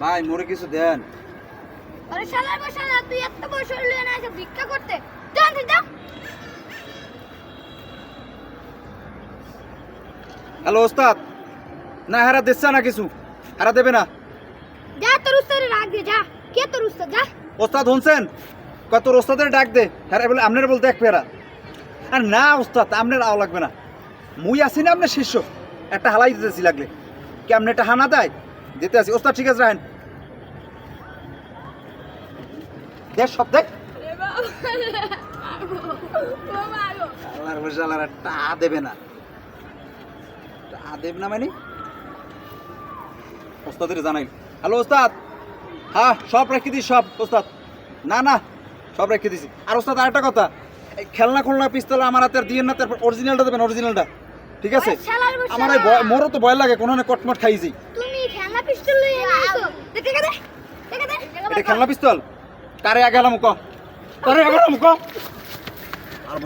ভাই মোরে কিছু দেন। আরে শালার বসালা তুই এত বছর লয়ে না এসে ভিক্ষা করতে। তুই যা হ্যালো ওস্তাদ। না হারা দিচ্ছে না কিছু। হারা দেবে না। যা তোর উস্তাদে রাখ দে যা। কে তোর উস্তাদ যা। ওস্তাদ শুনছেন? কত ওস্তাদের ডাক দে। হেরা বলে আপনার বলতে এক পেরা আর না ওস্তাদ আপনার আও লাগবে না। মুই আছি না আপনার শিষ্য। একটা হালাই দিতেছি লাগলে। কি আপনি একটা হানা দেয়? দিতে আছি। ওস্তাদ ঠিক আছে রাখেন। দেখ সব দেখ। আল্লাহর বসে টা দেবে না। টা দেবে না মানে? ওস্তাদের জানাই। হ্যালো ওস্তাদ। হ্যাঁ সব রেখে দিস সব ওস্তাদ। না না সব রেখে দিছি। আর ওস্তাদ আরেকটা কথা। এই খেলনা খুলনা পিস্তল আমার হাতে দিয়ে না তারপর অরিজিনালটা দেবেন অরিজিনালটা ঠিক আছে? আমার মোরও তো ভয় লাগে কোনো না কটমট খাইছি। তুমি খেলনা পিস্তল লয়ে আইছো। দেখে দে দেখে দে। এটা খেলনা পিস্তল? તારે આગળ મૂકો. તારે આગળ મૂકો.